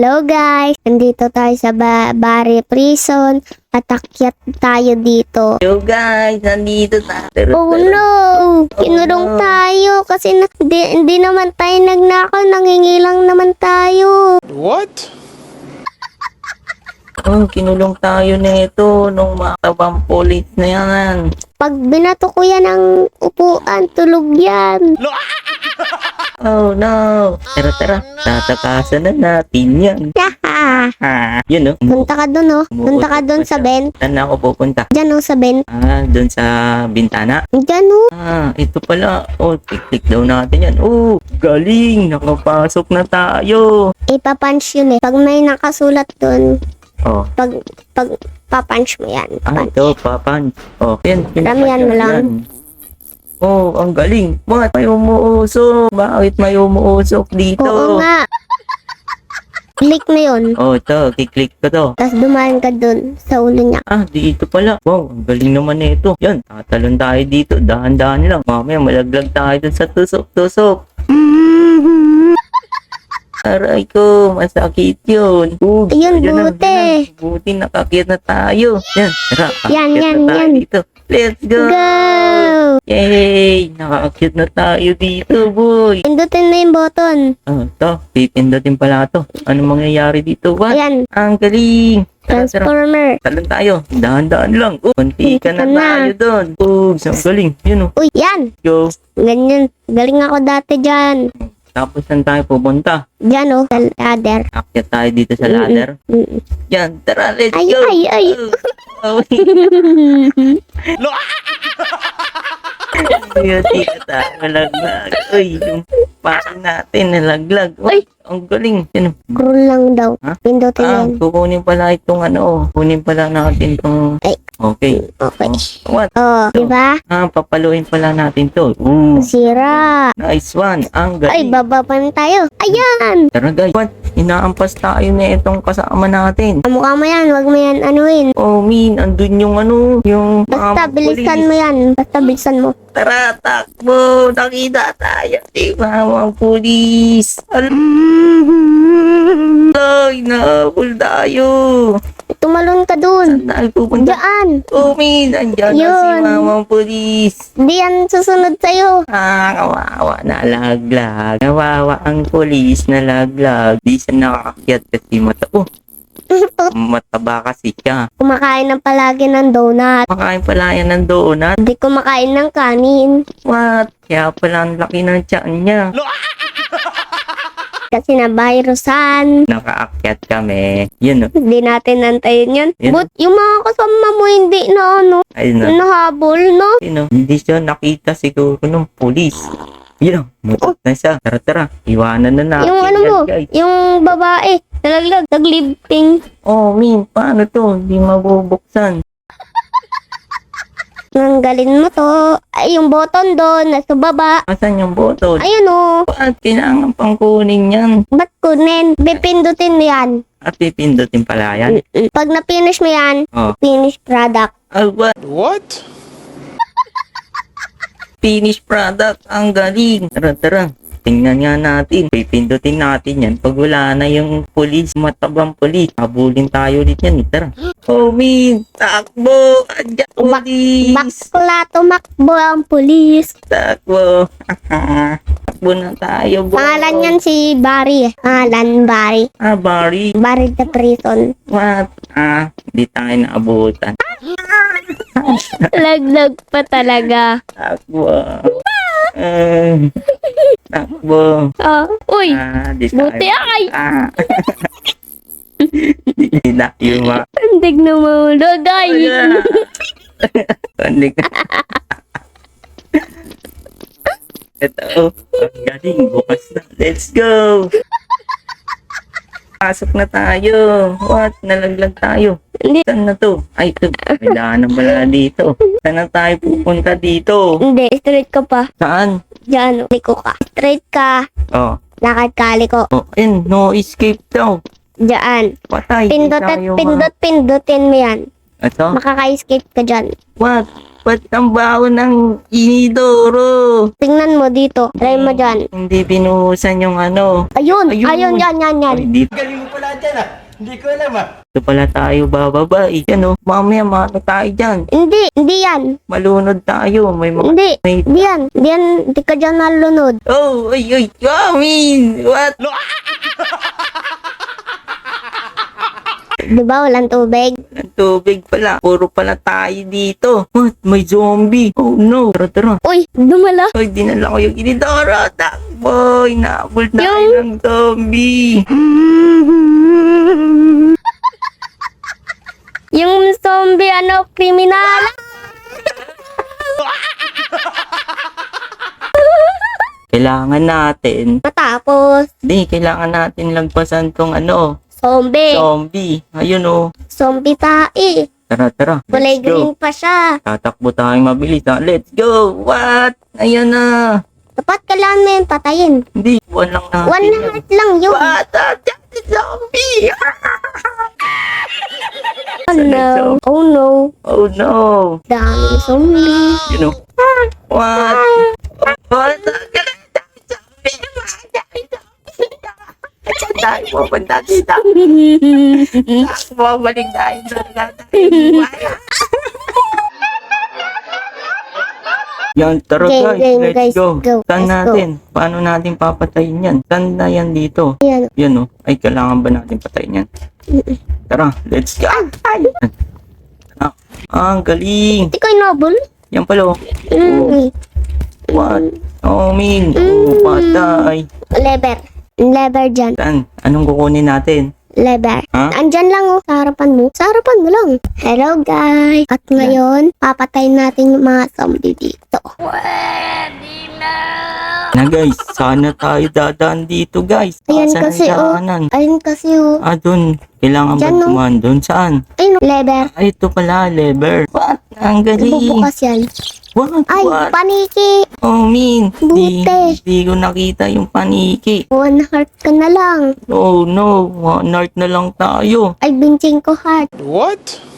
Hello guys! Nandito tayo sa ba- Bari Prison at akyat tayo dito. Yo guys, nandito na. Pero, Oh no! Kinulong no. tayo kasi hindi naman tayo nagnakaw, nangingilang naman tayo. What? Oh, kinulong tayo nito nung matabang police na yan. Pag binato ko yan ng upuan, tulog yan. Oh no. Tara tara, tatakasan na natin yan. Yaha! Ha, yun oh. Punta ka dun oh. Punta ka dun sa bent. Saan na ako pupunta? Diyan oh sa bent. Ah, dun sa bintana. Diyan oh. Ah, ito pala. Oh, click daw natin yan. Oh, galing. Nakapasok na tayo. Ipapunch yun eh. Pag may nakasulat dun, Oh, pag, pag papunch mo yan. ah, ito, papan. Oh, yan. Damihan mo lang. yan. Oh, ang galing. Bakit may umuusok? Bakit may umuusok dito? Oo nga. Click mo yun. Oh, ito. Kiklik ko to. Tapos dumaan ka dun sa ulo niya. Ah, dito pala. Wow, ang galing naman nito. Yan, tatalon tayo dito. Dahan-dahan lang. Mamaya malaglag tayo dun sa tusok-tusok. Aray ko, masakit yun. Uh, Ayun, na, buti. na. Buti nakakit na tayo. Yan, tara. Yan, yan, na tayo yan. Dito. Let's go! Go! Yay! Nakakit na tayo dito, boy. Pindutin mo yung button. Oh, to. Pipindutin pala to. Anong mangyayari dito? What? Ayan, Ang galing. Tara, tara. transformer. Talon tayo. Dahan-dahan lang. Oh, konti ka na na. tayo doon. Oh, ang galing. Yun oh. Uy, yan! Go. Ganyan. Galing ako dati dyan. Tapos saan tayo pupunta? Dyan oh, sa ladder. Akyat tayo dito sa ladder. Mm-mm. Yan, tara, let's Ay, go. ay, ay. Oh, Tita tayo malaglag. Uy, yung paan natin nalaglag. Uy, ang galing. Oh. Scroll lang daw. Ha? Pindutin Ah, yan. kukunin pala itong ano. Kunin pala natin itong... Ay. Okay. Okay. What? Oh, di ba? Ah, papaluin pala natin to. Ooh, Sira. nice one. Ang Ay, galing. baba pa na tayo. Ayan! Tara guys, what? Inaampas tayo na itong kasama natin. Mukha mo yan, wag mo yan anuin. Oh, min, andun yung ano, yung Basta bilisan mo yan. Basta bilisan mo. Tara, takbo! Nakita tayo. Di ba, mga pulis? Ay, nahabol tayo. Tumalon ka dun. Saan tayo pupunta? Diyan. Min, andyan na si Yun. mamang pulis. Di yan susunod sa'yo. Ah, kawawa, nalaglag. Kawawa ang pulis, nalaglag. Di siya nakakakyat kasi mata. Oh, mataba kasi siya. Kumakain ng palagi ng donut. Makain pala yan ng donut. Hindi kumakain ng kanin. What? Kaya pala ang laki ng tiyan niya. Kasi na virusan. Nakaakyat kami. Yun oh. Hindi natin nantayin yun. Yan. But yung mga kasama mo hindi na ano, Ayun na. nahabol, no? Yun oh. Hindi siya nakita siguro ng pulis. Yun oh. Mutot na siya. Tara tara. Iwanan na natin. yung ano yan, mo, guys. yung babae, nalaglag, naglibting. Oh, Min. Paano to? Hindi mabubuksan. Nanggalin mo to. Ay, yung button doon, nasa baba. Asan yung bottle? Ayun o, Bakit kailangan pang kunin yan? ba't kunin? Bipindutin mo yan. At pipindutin pala yan. Pag na-finish mo yan, Oh. finish product. Ah, what? What? Finished product. Ang galing. Tara, tara. Tingnan nga natin. Pipindutin natin yan. Pag wala na yung pulis, matabang pulis, habulin tayo ulit yan. Tara. Oh, Min. Takbo. Andiyan Bak- pulis. Bakla tumakbo ang pulis. Takbo. Takbo na tayo, boy. Pangalan yan si Barry. eh. Pangalan Barry. Ah, Barry. Barry the prison. What? Ah, hindi tayo naabutan. Laglag pa talaga. Takbo. Ah, takbo. Oh, uy, Ah, buti ay. Ah. Hindi na yung mga Andig na mahulog ay. Hindi ka. Ito, oh, galing, bukas na. Let's go! Pasok na tayo. What? Nalaglag tayo. Hindi. Saan na to? Ay, ito. May daanan pala dito. Saan na tayo pupunta dito? Hindi, straight ka pa. Saan? Diyan, liko ka. Straight ka. Oh, Lakad ka, liko. oh, in, no escape daw. Diyan. Patay. Pindot at pindot, pindutin mo yan. Ito? Makaka-escape ka dyan. What? Ba't ang baho ng inidoro? Tingnan mo dito. Try mo dyan. Hindi binuhusan yung ano. Ayun, Ayun. ayun, yan, yan, yan. Ay, dito. Galing mo pala dyan ah. Hindi ko alam ah. Dito pala tayo bababa. Eh. Yan o, mamaya maano tayo dyan. Hindi, hindi yan. Malunod tayo. May mga... Hindi, May... hindi yan. Hindi yan, hindi ka dyan nalunod. Oh, ay, ay, Yamin! What? Di ba, walang tubig? Tubig pala. Puro pala tayo dito. What? May zombie. Oh no. Tara, tara. Uy, dumala. Ay, dinala ko yung inidoro. Takbo. Inaabol na Yung- tayo ng zombie. Yung zombie, ano, kriminal. Kailangan natin. Matapos, Di, kailangan natin lagpasan tong ano, zombie. zombie. Ayun oh. zombie tae. Tara, tara. Kulay Let's go. green pa siya. Tatakbo tayong mabilis. Ha? Let's go. What? Ayun na. Dapat kailangan mo yung patayin. Hindi, one lang natin. One yan. heart lang yun. What? Ah, that's a zombie. Oh no. Oh no. oh no. Daming zombie. You know. Pupunta dito? Takbo, balik tayo sa natin. Yan, tara guys, let's guys, go. go, Saan natin? Paano natin papatayin yan? Saan na yan dito? Ayan. Yan oh. Ay, kailangan ba natin patayin yan? Tara, let's go. Ay! Ah, ah, ang galing. Hindi ko inobol. Yan pala oh. Mm. What? Oh, Min. Oh, patay. Lever. Lever dyan. Saan? Anong kukunin natin? Lever. Ha? Andyan lang oh. Sa harapan mo. Sa harapan mo lang. Hello guys. At ngayon, papatayin natin yung mga zombie dito. Na guys, sana tayo dadaan dito guys. Ayan Saan kasi, oh. daanan? Ayun kasi oh. Ah, dun. Kailangan ba Diyan, oh. dun? Saan? Ayun oh. Lever. Ay, ito pala, lever. What? Ang galing. Bubukas yan. What? Ay, What? paniki. Oh, Min. Di, Buti. di ko nakita yung paniki. One heart ka na lang. Oh no, one heart na lang tayo. Ay, binching ko heart. What?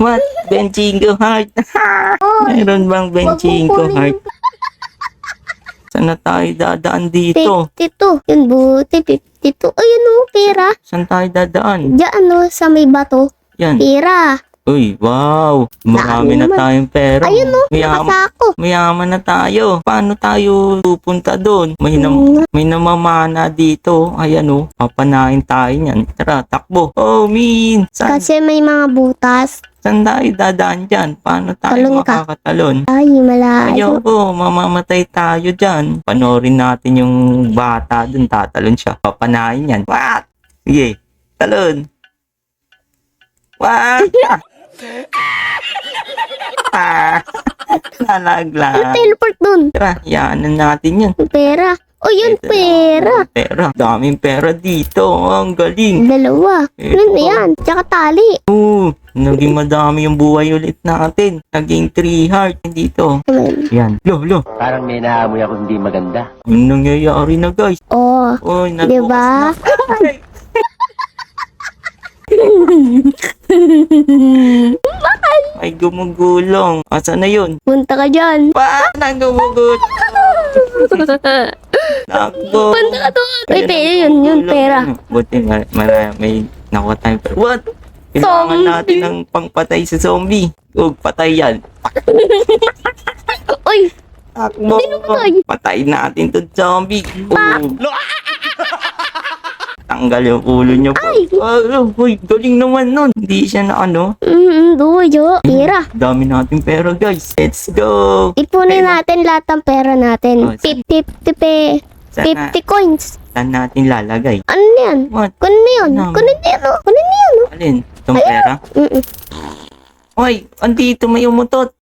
What? Benchingo heart. Mayroon bang Benchingo heart? Saan na tayo dadaan dito? 52. Yun, buti. 52. Ayun oh, pera. Saan tayo dadaan? Diyan oh, sa may bato. Yan. Pera. Uy, wow. Marami na naman. tayong pera. Ayun oh, Mayaman, nakasako. mayaman na tayo. Paano tayo pupunta doon? May, nam- may namamana dito. Ayan oh. Papanain tayo niyan. Tara, takbo. Oh, Min. Saan, Kasi may mga butas. saan tayo dadaan dyan? Paano tayo Talon ka. makakatalon? Ay, malayo. Ayoko, mamamatay tayo dyan. Panorin natin yung bata dun, tatalon siya. Papanain yan. What? Sige, talon. What? ah, nalaglag. Teleport dun. Tara, yaanan natin yan. Pera. O yun, Ito na, pera. Pera. Daming pera dito. Ang galing. Dalawa. Ito. Ano na yan? Tsaka tali. Oo, naging madami yung buhay ulit natin. Naging 3 heart dito. Amen. Yan. Lo, lo. Parang may naamoy ako hindi maganda. Ang nangyayari na guys. Oh. Oy, Di nagbukas ba? na. Ay, gumugulong. Asa na yun? Punta ka dyan. Pa, nang gumugulong. Takbo. Punta ka doon. Ayun, pera yun. Yun, pera. Buti, may, may, may nakuha tayong pera. What? Kailangan Zombie. natin ng pangpatay sa zombie. Huwag patay yan. Uy, Takbo. Patay? Patay natin to zombie. Oh. Tanggal yung ulo niyo po. Ay! Oh, uy, galing naman nun. Hindi siya na ano. mm, duyo. Pera. Dami natin pera guys. Let's go. Ipunin Pera. natin lahat ng pera natin. Oh, sige. 50, 50, pe- Saan, 50 coins. saan natin lalagay? Ano na yan? What? Kunin mo yun. Ano? Kunin mo yun. oh. Kunin mo yun. oh. Alin? Itong pera? Mm-mm. Hoy, andito may umutot.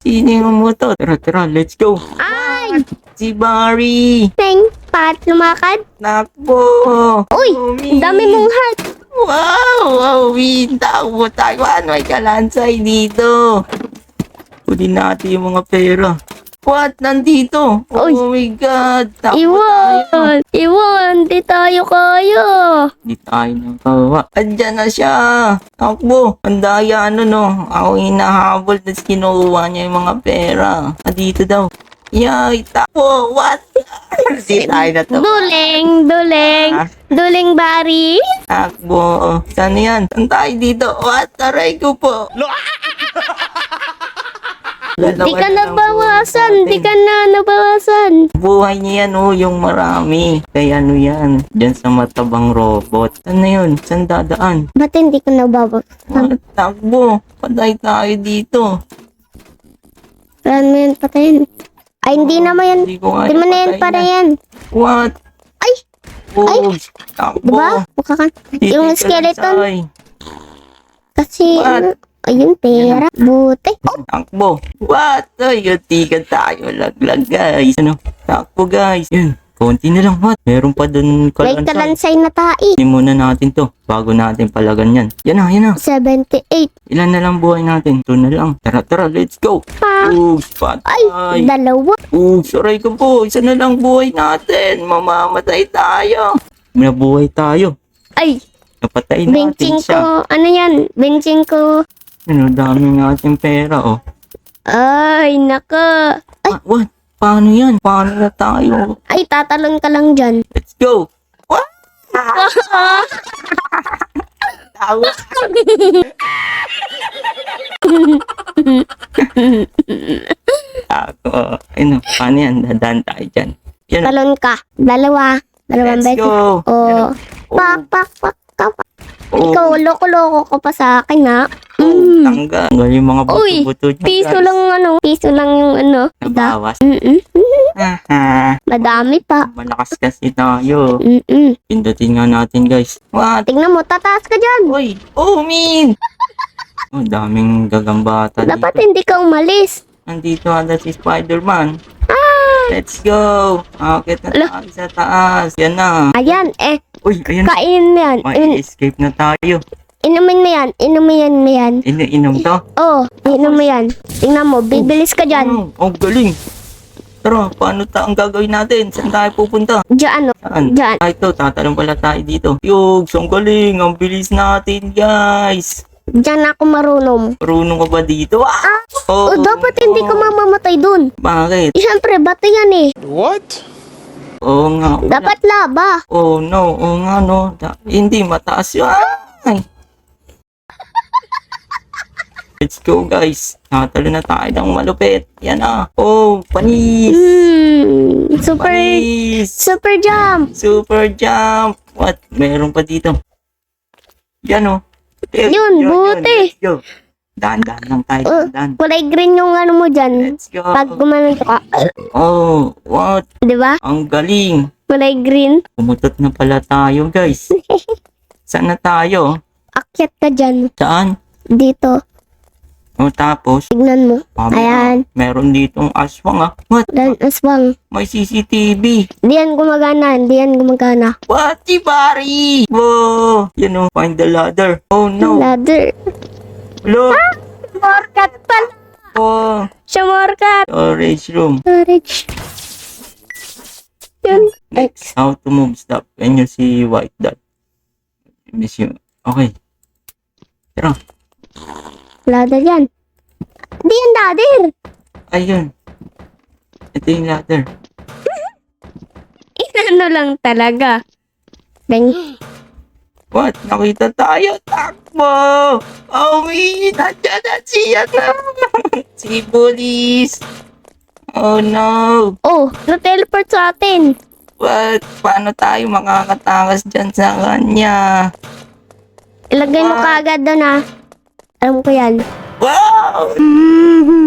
Sino yung umutot? Tara, tara, let's go. Ay! Si Barry. Teng, pat lumakad. Nakbo. Uy, ang dami mong heart. Wow! Wow! Win! Takbo tayo! Ano may kalansay dito? Kunin natin yung mga pera. What? Nandito? Uy. Oh my God. Takbo tayo. Iwan! Iwan! Di tayo kaya! Hindi tayo nakawa. Andyan na siya. Takbo. Ang daya ano no. Ako hinahabol tapos kinuha niya yung mga pera. Ah, dito daw. Yay, takbo. What? Hindi tayo na to. Duling! Duling! Ah. Duling bari! Takbo. Saan yan? Saan tayo dito? What? Aray ko po. Di ka nabawasan! Di ka na nabawasan! Buhay niya yan oh, yung marami. Kaya ano yan? Diyan sa matabang robot. Saan na yun? Saan dadaan? Ba't hindi ka nabawasan? What? Takbo. Patay tayo dito. Saan mo yan patayin? Ay, hindi naman yan. Hindi ko nga Hindi mo na yan para yan. What? Ay! Oh, takbo. Diba? Mukha ka. Titig Yung skeleton. Sai. Kasi, What? ano, ayun, pera. Buti. Takbo. What? Ay, tigan tayo. Laglag, guys. Ano? Takbo, guys. Yun. Konti na lang. What? Meron pa dun kalansay. talansay na tai. Hindi muna natin to. Bago natin palagan yan. Yan na, yan na. 78. Ilan na lang buhay natin? Ito na lang. Tara, tara. Let's go. Pa. Ooh, spot. Ay, dalawa. Ooh, saray ko po. Isa na lang buhay natin. Mamamatay tayo. Nabuhay tayo. Ay, Napatay natin benching siya. ko. Ano yan? Benching ko. Ano, dami natin pera, oh. Ay, naka. Ay, Ah, what? Paano yan? Paano na tayo? ay, tatalon ka lang dyan. Let's go! What? Tawa! Ako, ano, paano yan? Dadaan tayo dyan. Yan, Talon ka. Dalawa. Dalawang let's beses. go! Oh. Oh, Pak, pak, pak, pak. oh, Ikaw, loko-loko ko pa sa akin, ha? Mm. tanggal. Tanggal yung mga buto-buto niya, Piso guys. lang, ano? Piso lang yung, ano? Nabawas. Mm-mm. Haha, Madami pa. malakas kasi tayo. Mm-mm. Pindutin nga natin, guys. What? Tingnan mo, tataas ka dyan. Uy! Oh, min! Oh, daming gagambata Dapat dito. hindi ka umalis. Nandito ata si Spider-Man. Ah! Let's go! Akit na tayo sa taas. Yan na. Ayan, eh. Uy, ayan. Kainin mo yan. May escape na tayo. Inumin mo yan. Inumin mo yan. Iniinom to? Oh, inom mo yan. Tingnan mo, bibilis ka dyan. Oh, oh, galing. Tara, paano ta ang gagawin natin? Saan tayo pupunta? Diyan, oh. Saan? Diyan. Ay, ito, tatalong pala tayo dito. Yugs, ang galing. Ang bilis natin, guys. Diyan ako marunong. Marunong ka ba dito? Ah! Oh, dapat hindi ka mamamatay dun. Bakit? Siyempre, bato yan eh. What? Oo nga. wala. Dapat laba. Oh no, oo nga no. Da- hindi mataas yun. Ay! Let's go guys. Natalo na tayo ng malupit. Yan na. Oh, panis. Hmm, super, Panis. super jump. Super jump. What? Meron pa dito. Yan oh. Yun, go, buti. Let's go. Dahan-dahan lang tayo. Oh. Dahan. Kulay green yung ano mo dyan. Let's go. Pag gumanon ka, Oh, what? di ba? Ang galing. Kulay green. Pumutot na pala tayo guys. Saan na tayo? Akyat ka dyan. Saan? Dito. O tapos, Tignan mo. Mami, Ayan. Meron ditong aswang ah. What? Dan aswang. May CCTV. Di yan gumagana. Di yan gumagana. What? Si Barry! Whoa! You know, find the ladder. Oh no. Ladder. Look! Morkat pala. Oh, Siya morkat. storage room. Storage. Yun. Next, how to move stuff when you see white dot. Miss you. Okay. Tara. Ladder yan. Di yan ladder. Ayun. Ito yung ladder. Inano lang talaga. Bang. What? Nakita tayo. Takbo! Oh, wait! Nandiyan na siya na. si police. Oh no. Oh, na-teleport sa atin. What? Paano tayo makakatakas dyan sa kanya? Ilagay mo What? kaagad doon ah. Alam ko yan. Wow! Mm-hmm.